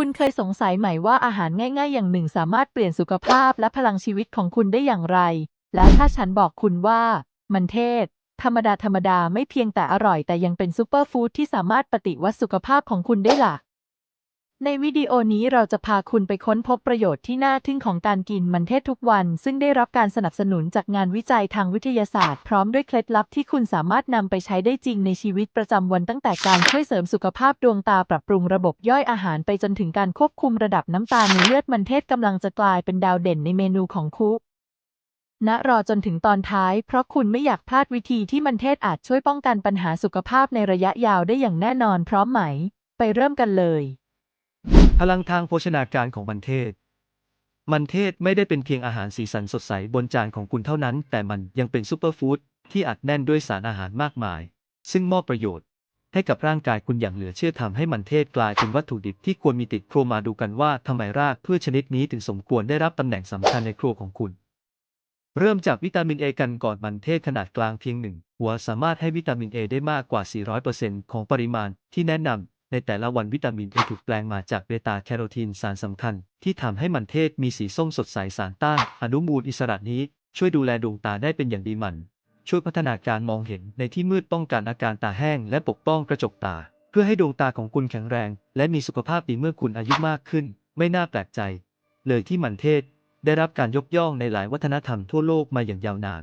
คุณเคยสงสัยไหมว่าอาหารง่ายๆ อย่างหนึ่งสามารถเปลี่ยนสุขภาพและพลังชีวิตของคุณได้อย่างไร และถ้าฉันบอกคุณว่า มันเทศ ธรรมดาธรรมดาไม่เพียงแต่อร่อยแต่ยังเป็นซูเปอร์ฟู้ดที่สามารถปฏิวัติสุขภาพของคุณได้ล่ะ ในวิดีโอนี้เราจะพาคุณไปค้นพบประโยชน์ที่น่าทึ่งของการกินมันเทศทุกวัน ซึ่งได้รับการสนับสนุนจากงานวิจัยทางวิทยาศาสตร์ พร้อมด้วยเคล็ดลับที่คุณสามารถนำไปใช้ได้จริงในชีวิตประจำวันตั้งแต่การช่วยเสริมสุขภาพดวงตาปรับปรุงระบบย่อยอาหารไปจนถึงการควบคุมระดับน้ำตาลในเลือดมันเทศกำลังจะกลายเป็นดาวเด่นในเมนูของคุณรอจนถึงตอนท้าย เพราะคุณไม่อยากพลาดวิธีที่มันเทศอาจช่วยป้องกันปัญหาสุขภาพในระยะยาวได้อย่างแน่นอนพร้อมไหม ไปเริ่มกันเลย พลังทางโภชนาการของมันเทศ มันเทศไม่ได้เป็นเพียงอาหารสีสันสดใสบนจานของคุณเท่านั้น แต่มันยังเป็นซูเปอร์ฟู้ดที่อัดแน่นด้วยสารอาหารมากมาย ซึ่งมอบประโยชน์ ให้กับร่างกายคุณอย่างเหลือเชื่อทำให้มันเทศกลายเป็นวัตถุดิบที่ควรมีติดครัวมาดูกันว่าทำไมรากพืชชนิดนี้ถึงสมควรได้รับตำแหน่งสำคัญในครัวของคุณเริ่มจากวิตามินเอกันก่อนมันเทศขนาดกลางเพียงหนึ่งหัวสามารถให้วิตามินเอได้มากกว่า 400%ของปริมาณที่แนะนำ ในแต่ละวันวิตามินเอถูกแปลงมาจากเบต้าแคโรทีนสารสำคัญ ที่ทำให้มันเทศมีสีส้มสดใสสารต้านอนุมูลอิสระนี้ ช่วยดูแลดวงตาได้เป็นอย่างดีมัน ช่วยพัฒนาการมองเห็นในที่มืดป้องกันอาการตาแห้งและปกป้องกระจกตา เพื่อให้ดวงตาของคุณแข็งแรง และมีสุขภาพดีเมื่อคุณอายุมากขึ้น ไม่น่าแปลกใจ เลยที่มันเทศได้รับการยกย่องในหลายวัฒนธรรมทั่วโลกมาอย่างยาวนาน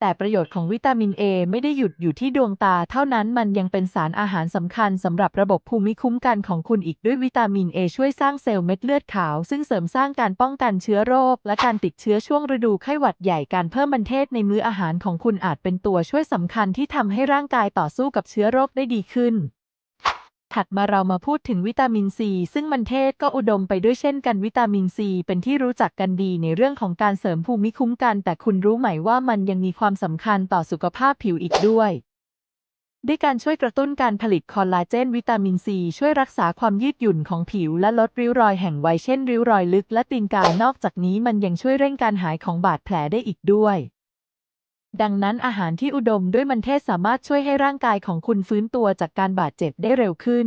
แต่ประโยชน์ของวิตามินเอไม่ได้หยุดอยู่ที่ดวงตา เท่านั้นมันยังเป็นสารอาหารสำคัญสำหรับระบบภูมิคุ้มกันของคุณอีกด้วยวิตามินเอช่วยสร้างเซลล์เม็ดเลือดขาว ซึ่งเสริมสร้างการป้องกันเชื้อโรค และการติดเชื้อช่วงฤดูไข้หวัดใหญ่การเพิ่มมันเทศในมื้ออาหารของคุณอาจเป็นตัวช่วยสำคัญที่ทำให้ร่างกายต่อสู้กับเชื้อโรคได้ดีขึ้น ถัดมาเรามาพูดถึงวิตามินซี ซึ่งมันเทศก็อุดมไปด้วยเช่นกันวิตามินซีเป็นที่รู้จักกันดีในเรื่องของการเสริมภูมิคุ้มกัน แต่คุณรู้ไหมว่ามันยังมีความสำคัญต่อสุขภาพผิวอีกด้วยด้วยการช่วยกระตุ้นการผลิตคอลลาเจนวิตามินซี ช่วยรักษาความยืดหยุ่นของผิวและลดริ้วรอยแห่งวัยเช่น ริ้วรอยลึกและตีนกายนอกจากนี้มันยังช่วยเร่งการหายของบาดแผลได้อีกด้วย ดังนั้นอาหารที่อุดมด้วยมันเทศสามารถช่วยให้ร่างกายของคุณฟื้นตัวจากการบาดเจ็บได้เร็วขึ้น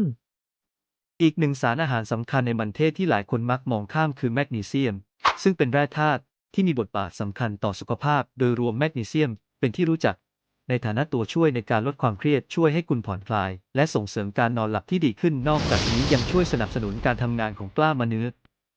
อีกหนึ่งสารอาหารสำคัญในมันเทศที่หลายคนมักมองข้ามคือแมกนีเซียม ซึ่งเป็นแร่ธาตุที่มีบทบาทสำคัญต่อสุขภาพ โดยรวมแมกนีเซียมเป็นที่รู้จัก ในฐานะตัวช่วยในการลดความเครียดช่วยให้คุณผ่อนคลาย และส่งเสริมการนอนหลับที่ดีขึ้นนอกจากนี้ยังช่วยสนับสนุนการทำงานของกล้ามเนื้อ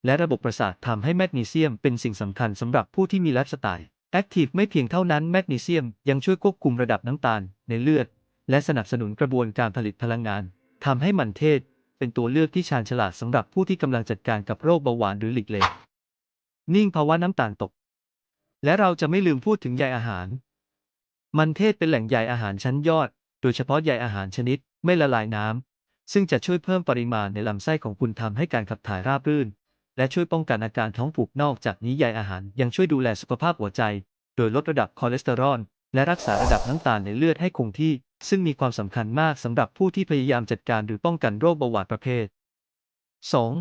และระบบประสาททำให้แมกนีเซียมเป็นสิ่งสำคัญสำหรับผู้ที่มีไลฟ์สไตล์ แอคทีฟไม่เพียงเท่านั้นแมกนีเซียมยังช่วยควบคุมระดับน้ำตาลในเลือด และสนับสนุนกระบวนการผลิตพลังงานทำให้มันเทศ เป็นตัวเลือกที่ชาญฉลาดสำหรับผู้ที่กำลังจัดการกับโรคเบาหวานหรือหลีกเลี่ยงนิ่งภาวะน้ำตาลตก และเราจะไม่ลืมพูดถึงใยอาหาร มันเทศเป็นแหล่งใยอาหารชั้นยอด โดยเฉพาะใยอาหารชนิด ไม่ละลายน้ำซึ่งจะช่วยเพิ่มปริมาณในลำไส้ของคุณทำให้การขับถ่ายราบรื่น และช่วยป้องกันอาการท้องผูกนอกจากนี้ใยอาหารยังช่วยดูแลสุขภาพหัวใจ โดยลดระดับคอเลสเตอรอลและรักษาระดับน้ำตาลในเลือดให้คงที่ ซึ่งมีความสำคัญมากสำหรับผู้ที่พยายามจัดการหรือป้องกันโรคเบาหวานประเภท 2.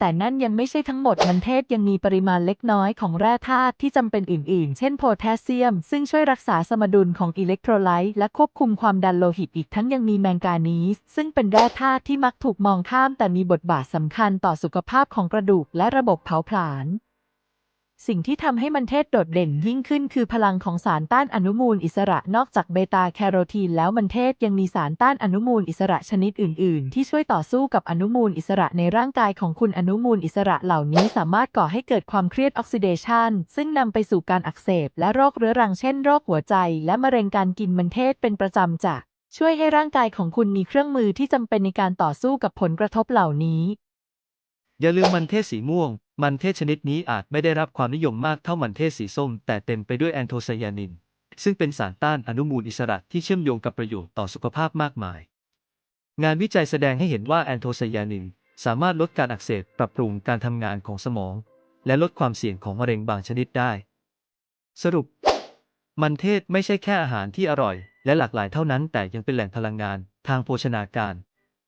แต่นั่นยังไม่ใช่ทั้งหมดมันเทศยังมีปริมาณเล็กน้อยของแร่ธาตุที่จำเป็นอื่น ๆ เช่นโพแทสเซียม ซึ่งช่วยรักษาสมดุลของอิเล็กโทรไลต์และควบคุมความดันโลหิตอีกทั้งยังมีแมงกานีส ซึ่งเป็นแร่ธาตุที่มักถูกมองข้ามแต่มีบทบาทสำคัญต่อสุขภาพของกระดูกและระบบเผาผลาญ สิ่งที่ทำให้มันเทศโดดเด่นยิ่งขึ้นคือพลังของสารต้านอนุมูลอิสระนอกจากเบต้าแคโรทีนแล้วมันเทศยังมีสารต้านอนุมูลอิสระชนิดอื่น ๆ ที่ช่วยต่อสู้กับอนุมูลอิสระในร่างกายของคุณอนุมูลอิสระเหล่านี้สามารถก่อให้เกิดความเครียดออกซิเดชันซึ่งนำไปสู่การอักเสบ และโรคเรื้อรังเช่นโรคหัวใจ และมะเร็งการกินมันเทศเป็นประจำจะช่วยให้ร่างกายของคุณมีเครื่องมือที่จำเป็นในการต่อสู้กับผลกระทบเหล่านี้ อย่าลืมมันเทศสีม่วง มันเทศชนิดนี้อาจไม่ได้รับความนิยมมากเท่ามันเทศสีส้ม แต่เต็มไปด้วยแอนโทไซยานิน ซึ่งเป็นสารต้านอนุมูลอิสระที่เชื่อมโยงกับประโยชน์ต่อสุขภาพมากมาย งานวิจัยแสดงให้เห็นว่าแอนโทไซยานิน สามารถลดการอักเสบปรับปรุงการทำงานของสมอง และลดความเสี่ยงของมะเร็งบางชนิดได้ สรุป มันเทศไม่ใช่แค่อาหารที่อร่อย และหลากหลายเท่านั้น แต่ยังเป็นแหล่งพลังงานทางโภชนาการ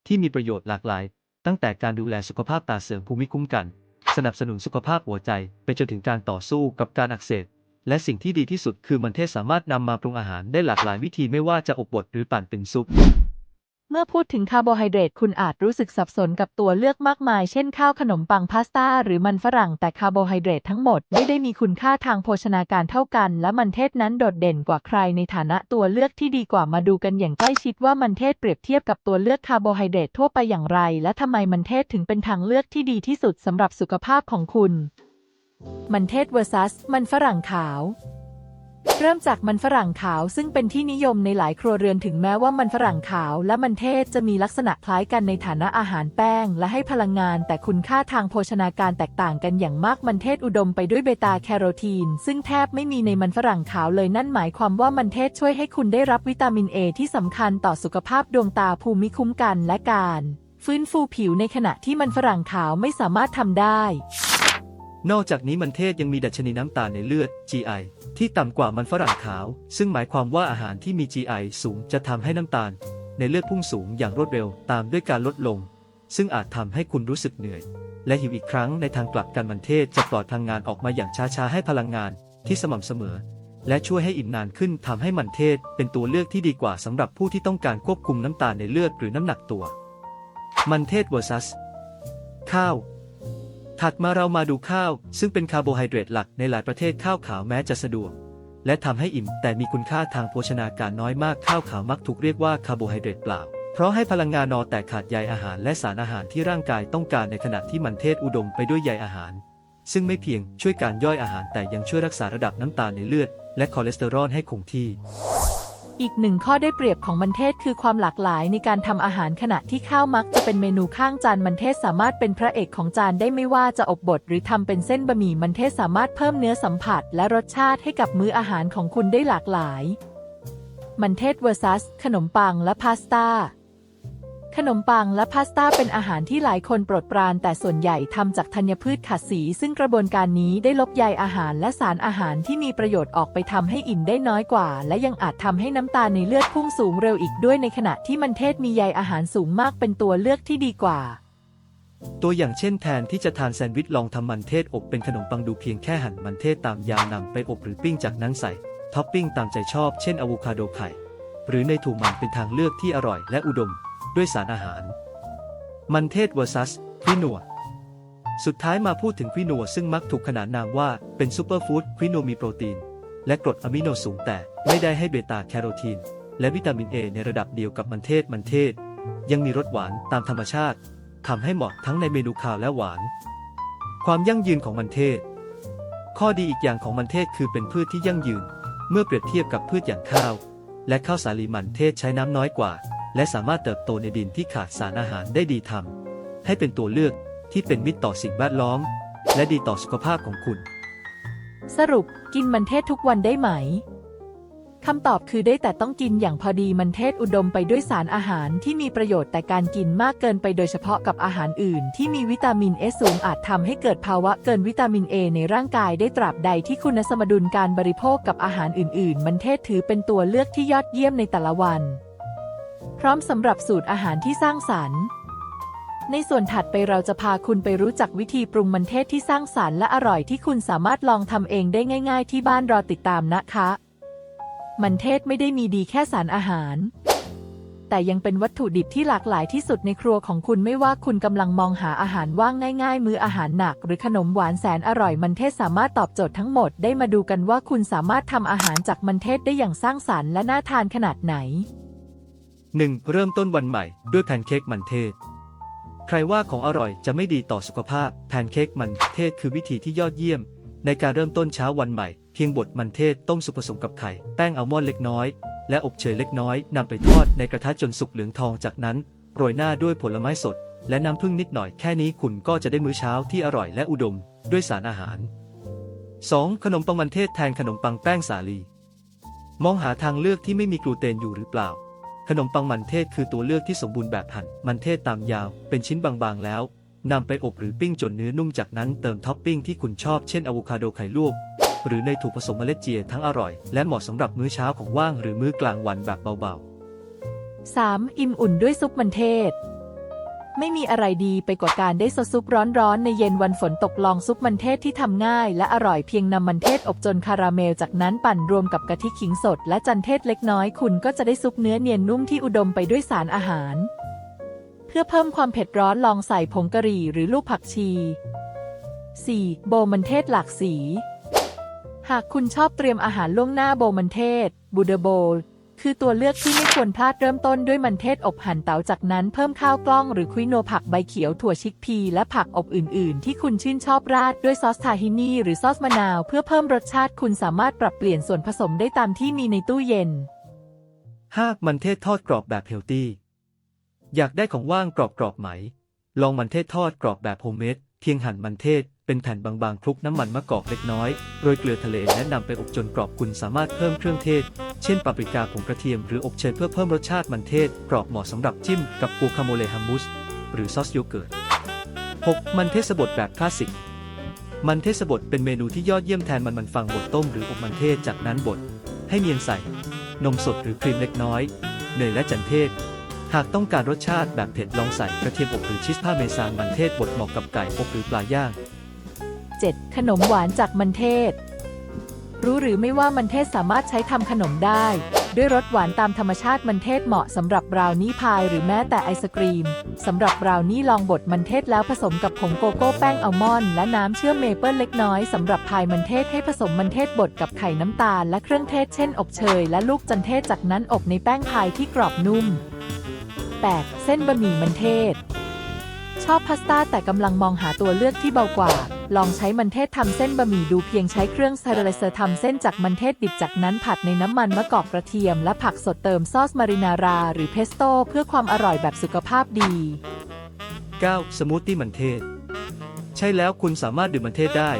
ที่มีประโยชน์หลากหลาย ตั้งแต่การดูแลสุขภาพตาเสริมภูมิคุ้มกัน สนับสนุนสุขภาพหัวใจ ไปจนถึงการต่อสู้กับการอักเสบและสิ่งที่ดีที่สุดคือมันเทศสามารถนำมาปรุงอาหารได้หลากหลายวิธีไม่ว่าจะอบบดหรือปั่นเป็นซุป เมื่อพูดถึงคาร์โบไฮเดรตคุณอาจรู้สึกสับสนกับตัวเลือกมากมาย เช่นข้าวขนมปังพาสต้า หรือมันฝรั่งแต่คาร์โบไฮเดรตทั้งหมดไม่ได้มีคุณค่าทางโภชนาการเท่ากัน และมันเทศนั้นโดดเด่นกว่าใครในฐานะตัวเลือกที่ดีกว่ามาดูกันอย่างใกล้ชิดว่ามันเทศเปรียบเทียบกับตัวเลือกคาร์โบไฮเดรตทั่วไปอย่างไร และทำไมมันเทศถึงเป็นทางเลือกที่ดีที่สุดสำหรับสุขภาพของคุณ มันเทศ vs มันฝรั่งขาว เริ่มจากมันฝรั่งขาวซึ่งเป็นที่นิยมในหลายครัวเรือนถึงแม้ว่ามันฝรั่งขาวและมันเทศจะมีลักษณะคล้ายกันในฐานะอาหารแป้ง และให้พลังงาน แต่คุณค่าทางโภชนาการแตกต่างกันอย่างมากมันเทศอุดมไปด้วยเบต้าแคโรทีน ซึ่งแทบไม่มีในมันฝรั่งขาวเลยนั่นหมายความว่ามันเทศช่วยให้คุณได้รับวิตามินเอที่สำคัญต่อสุขภาพดวงตาภูมิคุ้มกันและการ ฟื้นฟูผิวในขณะที่มันฝรั่งขาวไม่สามารถทำได้ นอกจากนี้มันเทศยังมีดัชนีน้ำตาลในเลือด GI ที่ต่ำกว่ามันฝรั่งขาว ซึ่งหมายความว่าอาหารที่มี GI สูงจะทำให้น้ำตาล ในเลือดพุ่งสูงอย่างรวดเร็วตามด้วยการลดลง ซึ่งอาจทำให้คุณรู้สึกเหนื่อย และหิวอีกครั้งในทางกลับกันมันเทศจะปล่อยพลังงานออกมาอย่างช้าๆให้พลังงานที่สม่ำเสมอ และช่วยให้อิ่มนานขึ้นทำให้มันเทศเป็นตัวเลือกที่ดีกว่าสำหรับผู้ที่ต้องการควบคุมน้ำตาลในเลือดหรือน้ำหนักตัว มันเทศ vs ข้าว ถัดมาเรามาดูข้าว ซึ่งเป็นคาร์โบไฮเดรตหลักในหลายประเทศข้าวขาวแม้จะสะดวก และทำให้อิ่ม แต่มีคุณค่าทางโภชนาการน้อยมากข้าวขาวมักถูกเรียกว่าคาร์โบไฮเดรตเปล่า เพราะให้พลังงานนอแต่ขาดใยอาหารและสารอาหารที่ร่างกายต้องการในขณะที่มันเทศอุดมไปด้วยใยอาหาร ซึ่งไม่เพียงช่วยการย่อยอาหารแต่ยังช่วยรักษาระดับน้ำตาลในเลือด และคอเลสเตอรอลให้คงที่ อีกหนึ่งข้อได้เปรียบของมันเทศคือความหลากหลายในการทำอาหารขณะที่ข้าวมักจะเป็นเมนูข้างจานมันเทศสามารถเป็นพระเอกของจานได้ไม่ว่าจะอบบดหรือทำเป็นเส้นบะหมี่มันเทศสามารถเพิ่มเนื้อสัมผัส และรสชาติให้กับมื้ออาหารของคุณได้หลากหลาย มันเทศ vs ขนมปังและพาสต้า ขนมปังและพาสต้าเป็นอาหารที่หลายคนโปรดปราน แต่ส่วนใหญ่ทำจากธัญพืชขัดสี ซึ่งกระบวนการนี้ได้ลบใยอาหารและสารอาหารที่มีประโยชน์ออกไปทำให้อิ่มได้น้อยกว่า และยังอาจทำให้น้ำตาลในเลือดพุ่งสูงเร็วอีกด้วยในขณะที่มันเทศมีใยอาหารสูงมากเป็นตัวเลือกที่ดีกว่า ตัวอย่างเช่นแทนที่จะทานแซนด์วิชลองทำมันเทศอบเป็นขนมปังดูเพียงแค่หั่นมันเทศตามยาวนำไปอบหรือปิ้งจากนั้นใส่ท็อปปิ้งตามใจชอบเช่นอะโวคาโดไข่หรือในถั่วมันเป็นทางเลือกที่อร่อยและอุดม ด้วยสารอาหาร มันเทศ vs ควินัว สุดท้ายมาพูดถึงควินัวซึ่งมักถูกขนานนามว่าเป็นซูเปอร์ฟู้ดควินัวมีโปรตีน และกรดอะมิโนสูงแต่ไม่ได้ให้เบต้าแคโรทีน และวิตามินเอในระดับเดียวกับมันเทศมันเทศ ยังมีรสหวานตามธรรมชาติทำให้เหมาะทั้งในเมนูคาวและหวาน ความยั่งยืนของมันเทศ ข้อดีอีกอย่างของมันเทศคือเป็นพืชที่ยั่งยืน เมื่อเปรียบเทียบกับพืชอย่างข้าว และข้าวสาลีมันเทศใช้น้ำน้อยกว่า และสามารถเติบโตในดินที่ขาดสารอาหารได้ดีทำให้เป็นตัวเลือกที่เป็นมิตรต่อสิ่งแวดล้อม และดีต่อสุขภาพของคุณ สรุปกินมันเทศทุกวันได้ไหมคำตอบคือได้แต่ต้องกินอย่างพอดีมันเทศอุดมไปด้วยสารอาหารที่มีประโยชน์แต่การกินมากเกินไปโดยเฉพาะกับอาหารอื่น ที่มีวิตามินเอสูงอาจทำให้เกิดภาวะเกินวิตามินเอในร่างกายได้ตราบใดที่คุณสมดุลการบริโภคกับอาหารอื่น ๆ มันเทศถือเป็นตัวเลือกที่ยอดเยี่ยมในแต่ละวัน พร้อมสำหรับสูตรอาหารที่สร้างสรรค์ ในส่วนถัดไปเราจะพาคุณไปรู้จักวิธีปรุงมันเทศที่สร้างสรรค์และอร่อยที่คุณสามารถลองทำเองได้ง่าย ๆ ที่บ้านรอติดตามนะคะ มันเทศไม่ได้มีดีแค่สารอาหาร แต่ยังเป็นวัตถุดิบที่หลากหลายที่สุดในครัวของคุณไม่ว่าคุณกำลังมองหาอาหารว่างง่าย ๆ มื้ออาหารหนัก หรือขนมหวานแสนอร่อยมันเทศสามารถตอบโจทย์ทั้งหมดได้มาดูกันว่าคุณสามารถทำอาหารจากมันเทศได้อย่างสร้างสรรค์และน่าทานขนาดไหน 1. เริ่มต้นวันใหม่ด้วยแพนเค้กมันเทศ ใครว่าของอร่อยจะไม่ดีต่อสุขภาพ แพนเค้กมันเทศคือวิธีที่ยอดเยี่ยม ในการเริ่มต้นเช้าวันใหม่ เพียงบดมันเทศต้มสุกผสมกับไข่ แป้งอัลมอนด์เล็กน้อย และอบเชยเล็กน้อยนำไปทอดในกระทะจนสุกเหลืองทองจากนั้น โรยหน้าด้วยผลไม้สด และน้ำผึ้งนิดหน่อยแค่นี้คุณก็จะได้มื้อเช้าที่อร่อยและอุดม ด้วยสารอาหาร 2. ขนมปังมันเทศแทนขนมปังแป้งสาลี มองหาทางเลือกที่ไม่มีกลูเตนอยู่หรือเปล่า ขนมปังมันเทศคือตัวเลือกที่สมบูรณ์แบบหั่นมันเทศตามยาว เป็นชิ้นบางๆแล้วนำไปอบหรือปิ้งจนเนื้อนุ่มจากนั้นเติมท็อปปิ้งที่คุณชอบเช่นอะโวคาโดไข่ลวกหรือในถูกผสมเมล็ดเจียทั้งอร่อย และเหมาะสำหรับมื้อเช้าของว่างหรือมื้อกลางวันแบบเบาๆ 3. อิ่มอุ่นด้วยซุปมันเทศ ไม่มีอะไรดีไปกว่าการได้ซดซุปร้อนๆ ในเย็นวันฝนตกลองซุปมันเทศที่ทำง่าย และอร่อยเพียงนำมันเทศอบจนคาราเมล จากนั้นปั่นรวมกับกะทิขิงสด และจันเทศเล็กน้อยคุณก็จะได้ซุปเนื้อเนียนนุ่มที่อุดมไปด้วยสารอาหาร เพื่อเพิ่มความเผ็ดร้อนลองใส่ผงกะหรี่หรือลูกผักชี 4. โบมันเทศหลากสี หากคุณชอบเตรียมอาหารล่วงหน้าโบมันเทศบูเดโบ คือตัวเลือกที่ไม่ควรพลาดเริ่มต้นด้วยมันเทศอบหั่นเต๋าจากนั้นเพิ่มข้าวกล้องหรือคุยโนผักใบเขียวถั่วชิกพีและผักอบอื่น ๆ ที่คุณชื่นชอบราดด้วยซอสทาฮินีหรือซอสมะนาวเพื่อเพิ่มรสชาติคุณสามารถปรับเปลี่ยนส่วนผสมได้ตามที่มีในตู้เย็น 5. มันเทศทอดกรอบแบบเฮลตี้อยากได้ของว่างกรอบๆไหม ลองมันเทศทอดกรอบแบบโฮมเมดเพียงหั่นมันเทศ เป็นแผ่นบางๆคลุกน้ำมันมะกอกเล็กน้อย โรยเกลือทะเลและนำไปอบจนกรอบคุณสามารถเพิ่มเครื่องเทศ เช่นปาปริกาผงกระเทียมหรืออบเชยเพื่อเพิ่มรสชาติมันเทศ กรอบเหมาะสำหรับจิ้มกับกูคาโมเลฮัมมุส หรือซอสโยเกิร์ต 6. มันเทศบดแบบคลาสสิก มันเทศบดเป็นเมนูที่ยอดเยี่ยมแทนมันมันฟังบดต้มหรืออบมันเทศจากนั้นบด ให้เนียนใส่ นมสดหรือครีมเล็กน้อยเนยและจันเทศหากต้องการรสชาติแบบเผ็ดลองใส่กระเทียมอบหรือชีสพาเมซานมันเทศบดเหมาะกับไก่อบหรือปลาย่าง 7. ขนมหวานจากมันเทศ รู้หรือไม่ว่ามันเทศสามารถใช้ทำขนมได้ ด้วยรสหวานตามธรรมชาติมันเทศเหมาะสำหรับบราวนี่พายหรือแม้แต่ไอศกรีมสำหรับบราวนี่ลองบดมันเทศแล้วผสมกับผงโกโก้แป้งอัลมอนด์และน้ำเชื่อมเมเปิลเล็กน้อยสำหรับพายมันเทศให้ผสมมันเทศบดกับไข่น้ำตาลและเครื่องเทศเช่น อบเชยและลูกจันเทศจากนั้นอบในแป้งพายที่กรอบนุ่ม 8. เส้นบะหมี่มันเทศ ชอบพาสต้าแต่กำลังมองหาตัวเลือกที่เบากว่า ลองใช้มันเทศทำเส้นบะหมี่ดูเพียงใช้เครื่องสเตอร์ไลเซอร์ทำเส้นจากมันเทศดิบจากนั้นผัดในน้ำมันมะกอกกระเทียม และผักสดเติมซอสมารินาราหรือเพสโต้เพื่อความอร่อยแบบสุขภาพดี 9. สมูทตี้มันเทศ ใช่แล้วคุณสามารถดื่มมันเทศได้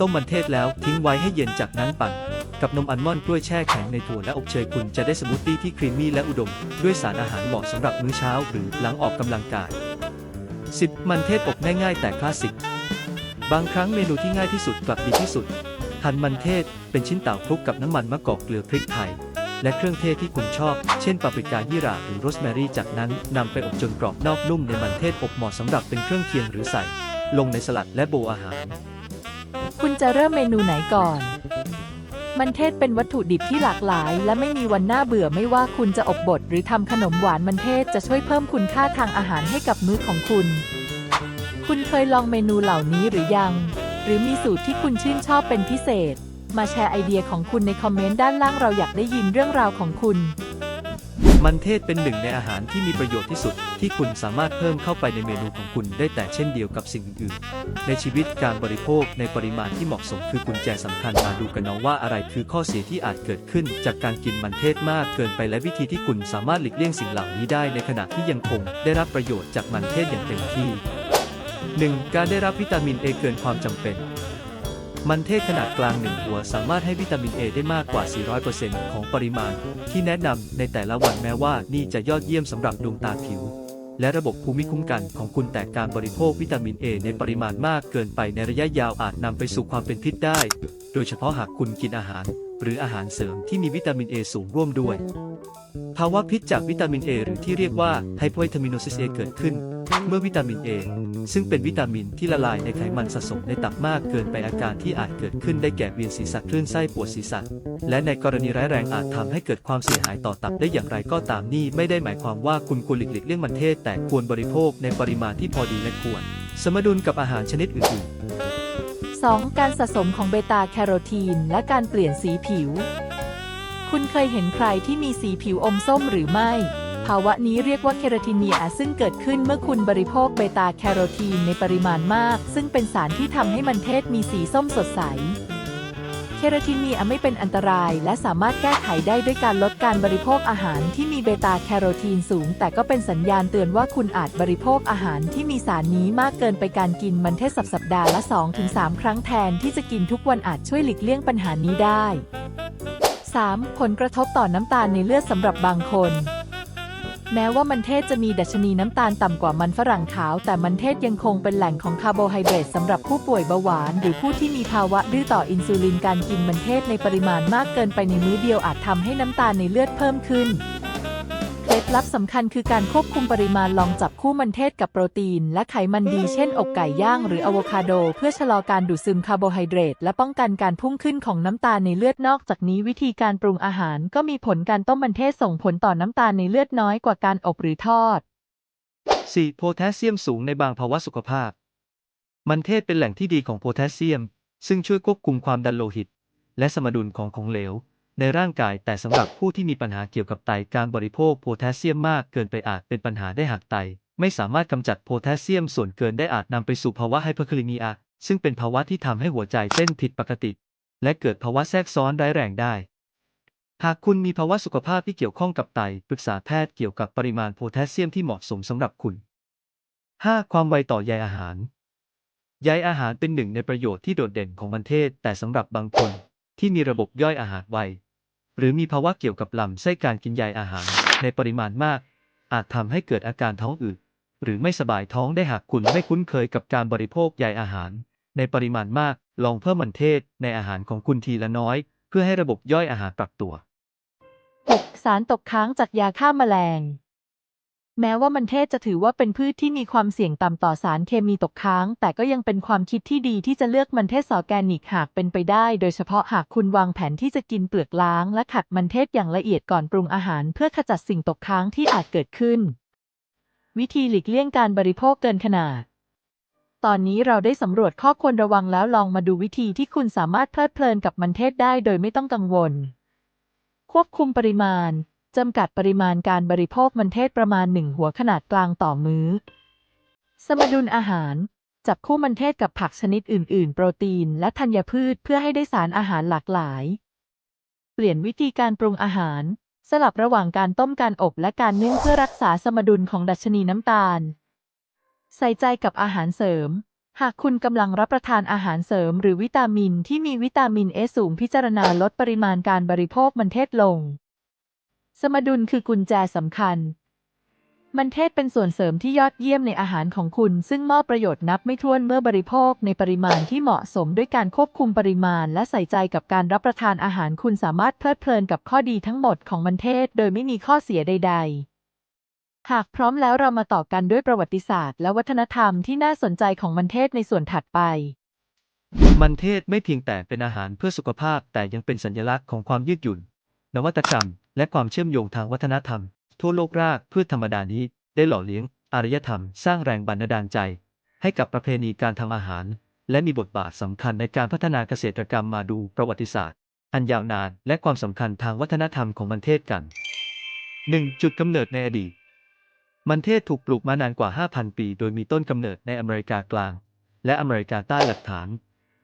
ต้มมันเทศแล้วทิ้งไว้ให้เย็นจากนั้นปั่น กับนมอัลมอนด์กล้วยแช่แข็งในถั่วและอบเชยคุณจะได้สมูทตี้ที่ครีมมี่และอุดม ด้วยสารอาหารเหมาะสำหรับมื้อเช้า หรือหลังออกกำลังกาย 10. มันเทศอบง่ายๆแต่คลาสสิก บางครั้งเมนูที่ง่ายที่สุดกลับดีที่สุด หั่นมันเทศเป็นชิ้นเต่าคลุกกับน้ำมันมะกอกเกลือพริกไทย และเครื่องเทศที่คุณชอบ เช่นปาปริกายี่หร่าหรือโรสแมรี่ จากนั้นนำไปอบจนกรอบนอกนุ่มในมันเทศอบเหมาะสำหรับเป็นเครื่องเคียงหรือใส่ ลงในสลัดและโบอาหาร คุณจะเริ่มเมนูไหนก่อน มันเทศเป็นวัตถุดิบที่หลากหลาย และไม่มีวันน่าเบื่อไม่ว่าคุณจะอบบดหรือทำขนมหวานมันเทศจะช่วยเพิ่มคุณค่าทางอาหารให้กับมื้อของคุณ คุณเคยลองเมนูเหล่านี้หรือยัง หรือมีสูตรที่คุณชื่นชอบเป็นพิเศษ มาแชร์ไอเดียของคุณในคอมเมนต์ด้านล่างเราอยากได้ยินเรื่องราวของคุณ มันเทศเป็นหนึ่งในอาหารที่มีประโยชน์ที่สุด ที่คุณสามารถเพิ่มเข้าไปในเมนูของคุณได้แต่เช่นเดียวกับสิ่งอื่น ในชีวิตการบริโภคในปริมาณที่เหมาะสมคือกุญแจสำคัญมาดูกันเนาะว่าอะไรคือข้อเสียที่อาจเกิดขึ้น จากการกินมันเทศมากเกินไปและวิธีที่คุณสามารถหลีกเลี่ยงสิ่งเหล่านี้ได้ในขณะที่ยังคงได้รับประโยชน์จากมันเทศอย่างเต็มที่ 1. การได้รับวิตามินเอเกินความจำเป็น มันเทศขนาดกลางหนึ่งหัวสามารถให้วิตามินเอได้มากกว่า 400%ของปริมาณ ที่แนะนำในแต่ละวันแม้ว่านี่จะยอดเยี่ยมสำหรับดวงตาผิว และระบบภูมิคุ้มกันของคุณแต่การบริโภควิตามินเอในปริมาณมากเกินไปในระยะยาวอาจนำไปสู่ความเป็นพิษได้ โดยเฉพาะหากคุณกินอาหาร หรืออาหารเสริมที่มีวิตามินเอสูงร่วมด้วยภาวะพิษจากวิตามินเอหรือที่เรียกว่าไฮโปวิตามิโนซิสเอเกิดขึ้น เมื่อวิตามินเอซึ่งเป็นวิตามินที่ละลายในไขมันสะสมในตับมากเกินไปอาการที่อาจเกิดขึ้นได้แก่เวียนศีรษะคลื่นไส้ปวดศีรษะ และในกรณีร้ายแรงอาจทำให้เกิดความเสียหายต่อตับได้อย่างไรก็ตามนี่ไม่ได้หมายความว่าคุณควรหลีกเลี่ยงมันเทศ แต่ควรบริโภคในปริมาณที่พอดีและควร สมดุลกับอาหารชนิดอื่น 2. การสะสมของเบต้าแคโรทีน และการเปลี่ยนสีผิว คุณเคยเห็นใครที่มีสีผิวอมส้มหรือไม่ ภาวะนี้เรียกว่าเคราติเนียซึ่งเกิดขึ้นเมื่อคุณบริโภคเบตาแคโรทีนในปริมาณมาก ซึ่งเป็นสารที่ทำให้มันเทศมีสีส้มสดใสเคราติเนียไม่เป็นอันตรายและสามารถแก้ไขได้ด้วยการลดการบริโภคอาหารที่มีเบตาแคโรทีนสูง แต่ก็เป็นสัญญาณเตือนว่าคุณอาจบริโภคอาหารที่มีสารนี้มากเกินไปการกินมันเทศสัปสัปดาห์ละ 2-3 ครั้งแทนที่จะกินทุกวันอาจช่วยหลีกเลี่ยงปัญหานี้ได้ 3. ผลกระทบต่อน้ำตาลในเลือดสำหรับบางคน แม้ว่ามันเทศจะมีดัชนีน้ำตาลต่ำกว่ามันฝรั่งขาว แต่มันเทศยังคงเป็นแหล่งของคาร์โบไฮเดรตสำหรับผู้ป่วยเบาหวาน หรือผู้ที่มีภาวะดื้อต่ออินซูลินการกินมันเทศในปริมาณมากเกินไปในมื้อเดียวอาจทำให้น้ำตาลในเลือดเพิ่มขึ้น ดลับสำคัญคือการควบคุมปริมาณลองจับคู่มันเทศกับโปรตีน และไขมันดีเช่นอกไก่ย่างหรืออะโวคาโด เพื่อชะลอการดูดซึมคาร์โบไฮเดรตและป้องกันการพุ่งขึ้นของน้ำตาลในเลือดนอกจากนี้วิธีการปรุงอาหารก็มีผลการต้มมันเทศส่งผลต่อน้ำตาลในเลือดน้อยกว่าการอบหรือทอด 4. โพแทสเซียมสูงในบางภาวะสุขภาพ มันเทศเป็นแหล่งที่ดีของโพแทสเซียม ซึ่งช่วยควบคุมความดันโลหิต และสมดุลของของเหลว ในร่างกาย แต่สำหรับผู้ที่มีปัญหาเกี่ยวกับไตการบริโภคโพแทสเซียมมากเกินไปอาจเป็นปัญหาได้หากไต ไม่สามารถกำจัดโพแทสเซียมส่วนเกินได้อาจนำไปสู่ภาวะไฮเปอร์คลิเมียซึ่งเป็นภาวะที่ทำให้หัวใจเต้นผิดปกติ และเกิดภาวะแทรกซ้อนร้ายแรงได้ หากคุณมีภาวะสุขภาพที่เกี่ยวข้องกับไตปรึกษาแพทย์เกี่ยวกับปริมาณโพแทสเซียมที่เหมาะสมสำหรับคุณ 5. ความไวต่อใยอาหาร ใยอาหารเป็นหนึ่งในประโยชน์ที่โดดเด่นของมันเทศ แต่สำหรับบางคนที่มีระบบย่อยอาหารไว หรือมีภาวะเกี่ยวกับลำไส้การกินใยอาหาร ในปริมาณมาก อาจทำให้เกิดอาการท้องอืดหรือไม่สบายท้องได้หากคุณไม่คุ้นเคยกับการบริโภคใยอาหาร ในปริมาณมาก ลองเพิ่มมันเทศในอาหารของคุณทีละน้อย เพื่อให้ระบบย่อยอาหารปรับตัว 6. สารตกค้างจากยาฆ่าแมลง แม้ว่ามันเทศจะถือว่าเป็นพืชที่มีความเสี่ยงต่ำต่อสารเคมีตกค้าง แต่ก็ยังเป็นความคิดที่ดีที่จะเลือกมันเทศออแกนิกหากเป็นไปได้ โดยเฉพาะหากคุณวางแผนที่จะกินเปลือกล้าง และขัดมันเทศอย่างละเอียดก่อนปรุงอาหาร เพื่อขจัดสิ่งตกค้างที่อาจเกิดขึ้น วิธีหลีกเลี่ยงการบริโภคเกินขนาด ตอนนี้เราได้สำรวจข้อควรระวังแล้วลองมาดูวิธีที่คุณสามารถเพลิดเพลินกับมันเทศได้ โดยไม่ต้องกังวล ควบคุมปริมาณ จำกัดปริมาณการบริโภคมันเทศประมาณหนึ่งหัวขนาดกลางต่อมื้อ สมดุลอาหาร จับคู่มันเทศกับผักชนิดอื่น ๆ โปรตีน และธัญพืชเพื่อให้ได้สารอาหารหลากหลาย เปลี่ยนวิธีการปรุงอาหาร สลับระหว่างการต้มการอบและการนึ่งเพื่อรักษาสมดุลของดัชนีน้ำตาล ใส่ใจกับอาหารเสริมหากคุณกำลังรับประทานอาหารเสริมหรือวิตามินที่มีวิตามินเอสูงพิจารณาลดปริมาณการบริโภคมันเทศลง สมดุลคือกุญแจสำคัญ มันเทศเป็นส่วนเสริมที่ยอดเยี่ยมในอาหารของคุณ ซึ่งมอบประโยชน์นับไม่ถ้วนเมื่อบริโภคในปริมาณที่เหมาะสมด้วยการควบคุมปริมาณ และใส่ใจกับการรับประทานอาหารคุณสามารถเพลิดเพลินกับข้อดีทั้งหมดของมันเทศโดยไม่มีข้อเสียใด ๆหากพร้อมแล้วเรามาต่อกันด้วยประวัติศาสตร์และวัฒนธรรมที่น่าสนใจของมันเทศในส่วนถัดไป มันเทศไม่เพียงแต่เป็นอาหารเพื่อสุขภาพแต่ยังเป็นสัญลักษณ์ของความยืดหยุ่น นวัตกรรม และความเชื่อมโยงทางวัฒนธรรม ทั่วโลกรากพืชธรรมดานี้ได้หล่อเลี้ยงอารยธรรมสร้างแรงบันดาลใจ ให้กับประเพณีการทำอาหาร และมีบทบาทสำคัญในการพัฒนาเกษตรกรรมมาดูประวัติศาสตร์ อันยาวนานและความสำคัญทางวัฒนธรรมของมันเทศกัน 1. จุดกำเนิดในอดีต มันเทศถูกปลูกมานานกว่า 5,000 ปี โดยมีต้นกำเนิดในอเมริกากลาง และอเมริกาใต้หลักฐาน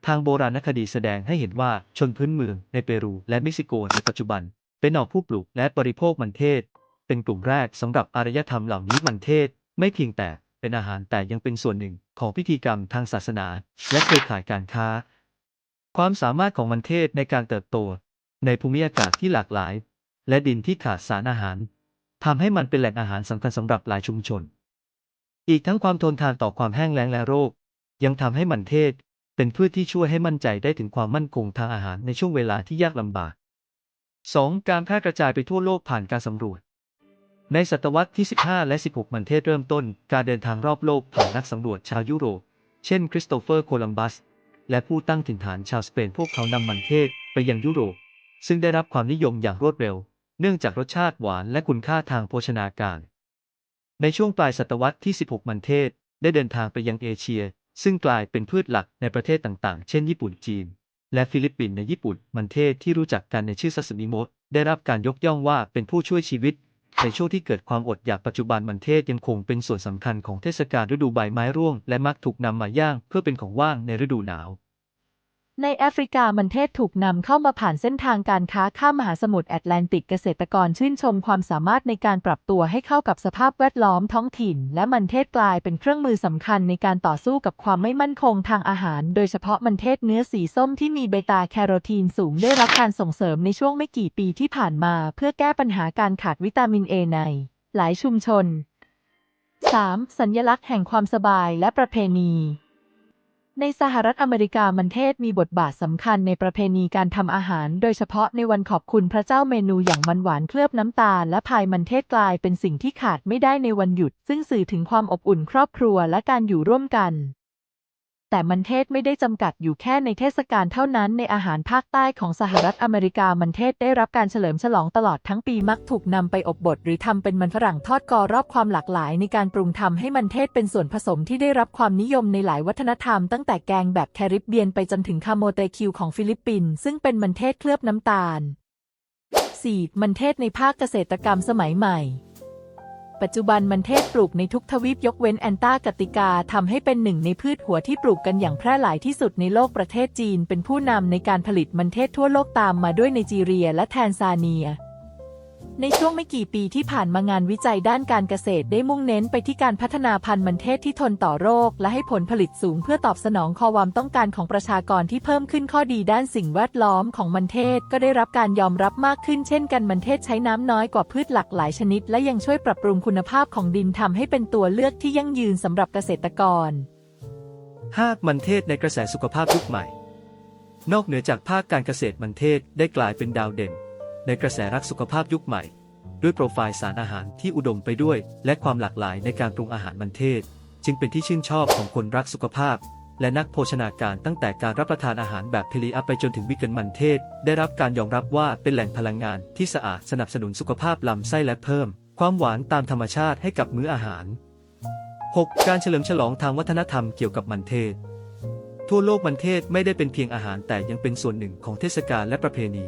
ทางโบราณคดีแสดงให้เห็นว่าชนพื้นเมืองในเปรูและเม็กซิโกในปัจจุบัน เป็นหน่อผู้ปลูกและบริโภคมันเทศ เป็นกลุ่มแรกสำหรับอารยธรรมเหล่านี้มันเทศ ไม่เพียงแต่เป็นอาหารแต่ยังเป็นส่วนหนึ่งของพิธีกรรมทางศาสนา และเครือข่ายการค้า ความสามารถของมันเทศในการเติบโต ในภูมิอากาศที่หลากหลาย และดินที่ขาดสารอาหารทำให้มันเป็นแหล่งอาหารสำคัญสำหรับหลายชุมชน อีกทั้งความทนทานต่อความแห้งแล้งและโรค ยังทำให้มันเทศ เป็นพืชที่ช่วยให้มั่นใจได้ถึงความมั่นคงทางอาหารในช่วงเวลาที่ยากลำบาก 2. การแพร่กระจายไปทั่วโลกผ่านการสำรวจ ในศตวรรษที่ 15 และ 16 มันเทศเริ่มต้น การเดินทางรอบโลกผ่านนักสำรวจชาวยุโรป เช่น คริสโตเฟอร์ โคลัมบัส และผู้ตั้งถิ่นฐานชาวสเปน พวกเขานำมันเทศไปยังยุโรป ซึ่งได้รับความนิยมอย่างรวดเร็ว เนื่องจากรสชาติหวานและคุณค่าทางโภชนาการ ในช่วงปลายศตวรรษที่ 16 มันเทศได้เดินทางไปยังเอเชีย ซึ่งกลายเป็นพืชหลักในประเทศต่างๆ เช่น ญี่ปุ่น จีน และฟิลิปปินส์ในญี่ปุ่น มันเทศที่รู้จักกันในชื่อซัสมิโมะได้รับการยกย่องว่าเป็นผู้ช่วยชีวิต ในช่วงที่เกิดความอดอยากปัจจุบันมันเทศยังคงเป็นส่วนสำคัญของเทศกาลฤดูใบไม้ร่วง และมักถูกนำมาย่างเพื่อเป็นของว่างในฤดูหนาว ในแอฟริกามันเทศถูกนำเข้ามาผ่านเส้นทางการค้าข้ามมหาสมุทรแอตแลนติกเกษตรกรชื่นชมความสามารถในการปรับตัวให้เข้ากับสภาพแวดล้อมท้องถิ่น และมันเทศกลายเป็นเครื่องมือสำคัญในการต่อสู้กับความไม่มั่นคงทางอาหาร โดยเฉพาะมันเทศเนื้อสีส้มที่มีเบต้าแคโรทีนสูงได้รับการส่งเสริมในช่วงไม่กี่ปีที่ผ่านมา เพื่อแก้ปัญหาการขาดวิตามินเอใน หลายชุมชน 3. สัญลักษณ์แห่งความสบายและประเพณี ในสหรัฐอเมริกามันเทศมีบทบาทสำคัญในประเพณีการทำอาหาร โดยเฉพาะในวันขอบคุณพระเจ้าเมนูอย่างมันหวานเคลือบน้ำตาลและพายมันเทศกลายเป็นสิ่งที่ขาดไม่ได้ในวันหยุด ซึ่งสื่อถึงความอบอุ่นครอบครัวและการอยู่ร่วมกัน แต่มันเทศไม่ได้จำกัดอยู่แค่ในเทศกาลเท่านั้นในอาหารภาคใต้ของสหรัฐอเมริกามันเทศได้รับการเฉลิมฉลองตลอดทั้งปีมักถูกนำไปอบบดหรือทำเป็นมันฝรั่งทอดกรอบรอบความหลากหลาย ในการปรุงทำให้มันเทศเป็นส่วนผสมที่ได้รับความนิยมในหลายวัฒนธรรมตั้งแต่แกงแบบแคริบเบียนไปจนถึงคาโมเตคิวของฟิลิปปินส์ซึ่งเป็นมันเทศเคลือบน้ำตาล 4. มันเทศในภาคเกษตรกรรมสมัยใหม่ ปัจจุบันมันเทศปลูกในทุกทวีปยกเว้นแอนตาร์กติกาทำให้เป็นหนึ่งในพืชหัวที่ปลูกกันอย่างแพร่หลายที่สุดในโลกประเทศจีน เป็นผู้นำในการผลิตมันเทศทั่วโลกตามมาด้วยไนจีเรียและแทนซาเนีย ในช่วงไม่กี่ปีที่ผ่านมางานวิจัยด้านการเกษตรได้มุ่งเน้นไปที่การพัฒนาพันธุ์มันเทศที่ทนต่อโรค และให้ผลผลิตสูงเพื่อตอบสนองความต้องการของประชากรที่เพิ่มขึ้นข้อดีด้านสิ่งแวดล้อมของมันเทศก็ได้รับการยอมรับมากขึ้นเช่นกันมันเทศใช้น้ำน้อยกว่าพืชหลากหลายชนิด และยังช่วยปรับปรุงคุณภาพของดินทำให้เป็นตัวเลือกที่ยั่งยืนสำหรับเกษตรกร 5. มันเทศในกระแสสุขภาพยุคใหม่ นอกเหนือจากภาคการเกษตรมันเทศได้กลายเป็นดาวเด่น ในกระแสรักสุขภาพยุคใหม่ ด้วยโปรไฟล์สารอาหารที่อุดมไปด้วย และความหลากหลายในการปรุงอาหารมันเทศ จึงเป็นที่ชื่นชอบของคนรักสุขภาพ และนักโภชนาการตั้งแต่การรับประทานอาหารแบบเพลีอัพไปจนถึงวิกันมันเทศ ได้รับการยอมรับว่าเป็นแหล่งพลังงานที่สะอาดสนับสนุนสุขภาพลำไส้และเพิ่ม ความหวานตามธรรมชาติให้กับมื้ออาหาร 6. การเฉลิมฉลองทางวัฒนธรรมเกี่ยวกับมันเทศ ทั่วโลกมันเทศไม่ได้เป็นเพียงอาหารแต่ยังเป็นส่วนหนึ่งของเทศกาลและประเพณี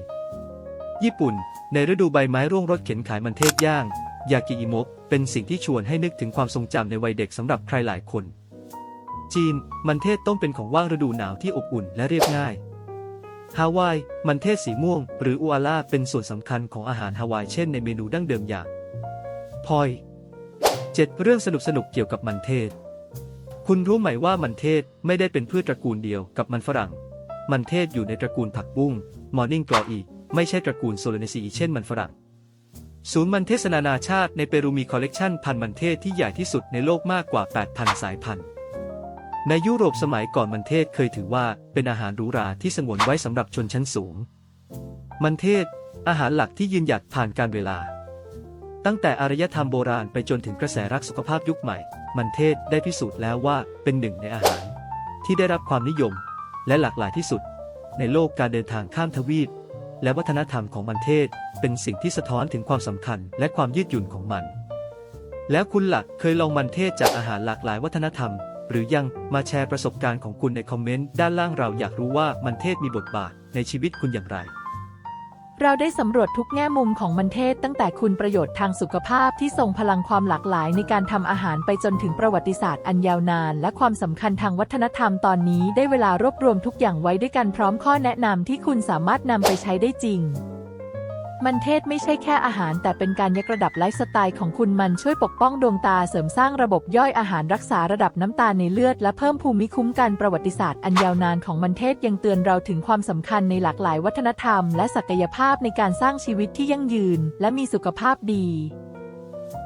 ญี่ปุ่น ในฤดูใบไม้ร่วงรถเข็นขายมันเทศย่าง ยากิอิโมะเป็นสิ่งที่ชวนให้นึกถึงความทรงจำในวัยเด็กสำหรับใครหลายคน จีน มันเทศต้องเป็นของว่างฤดูหนาวที่อบอุ่นและเรียบง่ายฮาวาย มันเทศสีม่วง หรืออูอาล่าเป็นส่วนสำคัญของอาหารฮาวายเช่นในเมนูดั้งเดิมอย่างพอย 7. เรื่องสนุกสนุกเกี่ยวกับมันเทศ คุณรู้ไหมว่ามันเทศไม่ได้เป็นพืชตระกูลเดียวกับมันฝรั่ง มันเทศอยู่ในตระกูลผักบุ้งมอร์นิ่งกลออี ไม่ใช่ตระกูลโซลเนซีเช่นมันฝรั่ง ศูนย์มันเทศนานาชาติในเปรูมีคอลเลกชันพันธุ์มันเทศที่ใหญ่ที่สุดในโลกมากกว่า 8,000 สายพันธุ์ ในยุโรปสมัยก่อนมันเทศเคยถือว่าเป็นอาหารหรูหราที่สงวนไว้สำหรับชนชั้นสูง มันเทศ อาหารหลักที่ยืนหยัดผ่านการเวลา ตั้งแต่อารยธรรมโบราณไปจนถึงกระแสรักสุขภาพยุคใหม่ มันเทศได้พิสูจน์แล้วว่าเป็นหนึ่งในอาหาร ที่ได้รับความนิยม และหลากหลายที่สุด ในโลกการเดินทางข้ามทวีป และวัฒนธรรมของมันเทศ เป็นสิ่งที่สะท้อนถึงความสำคัญและความยืดหยุ่นของมัน แล้วคุณหลักเคยลองมันเทศจากอาหารหลากหลายวัฒนธรรม หรือยังมาแชร์ประสบการณ์ของคุณในคอมเมนต์ด้านล่างเราอยากรู้ว่ามันเทศมีบทบาทในชีวิตคุณอย่างไร เราได้สำรวจทุกแง่มุมของมันเทศตั้งแต่คุณประโยชน์ทางสุขภาพที่ทรงพลังความหลากหลายในการทำอาหารไปจนถึงประวัติศาสตร์อันยาวนาน และความสำคัญทางวัฒนธรรมตอนนี้ได้เวลารวบรวมทุกอย่างไว้ด้วยกันพร้อมข้อแนะนำที่คุณสามารถนำไปใช้ได้จริง มันเทศไม่ใช่แค่อาหาร แต่เป็นการยกระดับไลฟ์สไตล์ของคุณมันช่วยปกป้องดวงตาเสริมสร้างระบบย่อยอาหารรักษาระดับน้ำตาลในเลือด และเพิ่มภูมิคุ้มกันประวัติศาสตร์อันยาวนานของมันเทศยังเตือนเราถึงความสำคัญในหลากหลายวัฒนธรรม และศักยภาพในการสร้างชีวิตที่ยั่งยืน และมีสุขภาพดี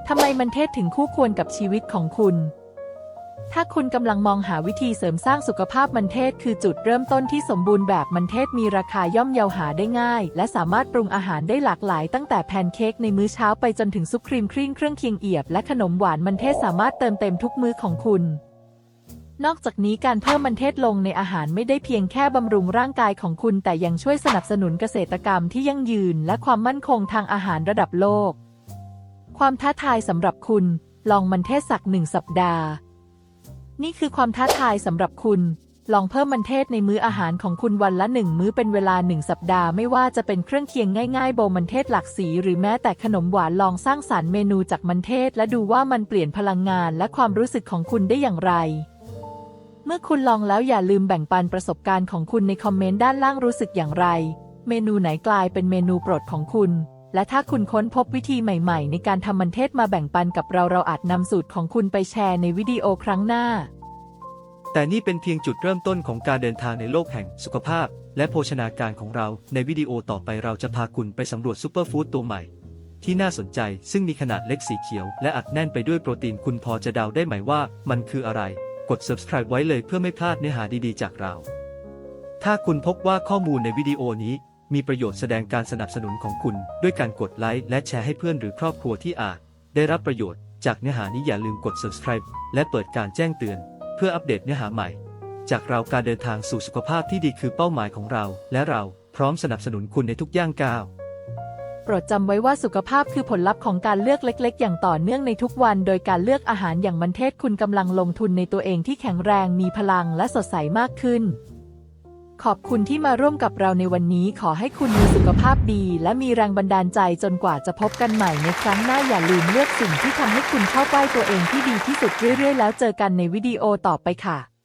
ทำไมมันเทศถึงคู่ควรกับชีวิตของคุณ ถ้าคุณกำลังมองหาวิธีเสริมสร้างสุขภาพมันเทศ คือจุดเริ่มต้นที่สมบูรณ์แบบมันเทศมีราคาย่อมเยาหาได้ง่าย และสามารถปรุงอาหารได้หลากหลาย ตั้งแต่แพนเค้กในมื้อเช้าไปจนถึงซุปครีมครีนเครื่องเคียงเอียบ และขนมหวานมันเทศสามารถเติมเต็มทุกมื้อของคุณนอกจากนี้การเพิ่มมันเทศลงในอาหารไม่ได้เพียงแค่บำรุงร่างกายของคุณ แต่ยังช่วยสนับสนุนเกษตรกรรมที่ยั่งยืน และความมั่นคงทางอาหารระดับโลก ความท้าทายสำหรับคุณ ลองมันเทศสักหนึ่งสัปดาห์ นี่คือความท้าทายสำหรับคุณ ลองเพิ่มมันเทศในมื้ออาหารของคุณวันละหนึ่งมื้อเป็นเวลาหนึ่งสัปดาห์ไม่ว่าจะเป็นเครื่องเคียงง่ายๆ โบมันเทศหลากสี หรือแม้แต่ขนมหวานลองสร้างสารรค์เมนูจากมันเทศ และดูว่ามันเปลี่ยนพลังงานและความรู้สึกของคุณได้อย่างไรเมื่อคุณลองแล้วอย่าลืมแบ่งปันประสบการณ์ของคุณในคอมเมนต์ด้านล่างรู้สึกอย่างไร เมนูไหนกลายเป็นเมนูโปรดของคุณ และถ้าคุณค้นพบวิธีใหม่ๆ ในการทำมันเทศมาแบ่งปันกับเราเราอาจนำสูตรของคุณไปแชร์ในวิดีโอครั้งหน้า แต่นี่เป็นเพียงจุดเริ่มต้นของการเดินทางในโลกแห่งสุขภาพ และโภชนาการของเรา ในวิดีโอต่อไปเราจะพาคุณไปสำรวจซูเปอร์ฟู้ดตัวใหม่ ที่น่าสนใจซึ่งมีขนาดเล็กสีเขียว และอัดแน่นไปด้วยโปรตีนคุณพอจะเดาได้ไหมว่า มันคืออะไร กด subscribe ไว้เลยเพื่อไม่พลาดเนื้อหาดีๆ จากเรา ถ้าคุณพบว่าข้อมูลในวิดีโอนี้ มีประโยชน์แสดงการสนับสนุนของคุณ ด้วยการกดไลค์และแชร์ให้เพื่อนหรือครอบครัวที่อาจ ได้รับประโยชน์จากเนื้อหานี้อย่าลืมกด subscribe และเปิดการแจ้งเตือน เพื่ออัปเดตเนื้อหาใหม่ จากเราการเดินทางสู่สุขภาพที่ดีคือเป้าหมายของเรา และเราพร้อมสนับสนุนคุณในทุกย่างก้าวโปรดจำไว้ว่าสุขภาพคือผลลัพธ์ของการเลือกเล็ก ๆ อย่างต่อเนื่องในทุกวัน โดยการเลือกอาหารอย่างมันเทศคุณกำลังลงทุนในตัวเองที่แข็งแรงมีพลังและสดใสมากขึ้น ขอบคุณที่มาร่วมกับเราในวันนี้ขอให้คุณมีสุขภาพดี และมีแรงบันดาลใจจนกว่าจะพบกันใหม่ในครั้งหน้าอย่าลืมเลือกสิ่งที่ทำให้คุณเข้าใกล้ตัวเองที่ดีที่สุดเรื่อยๆ แล้วเจอกันในวิดีโอต่อไปค่ะ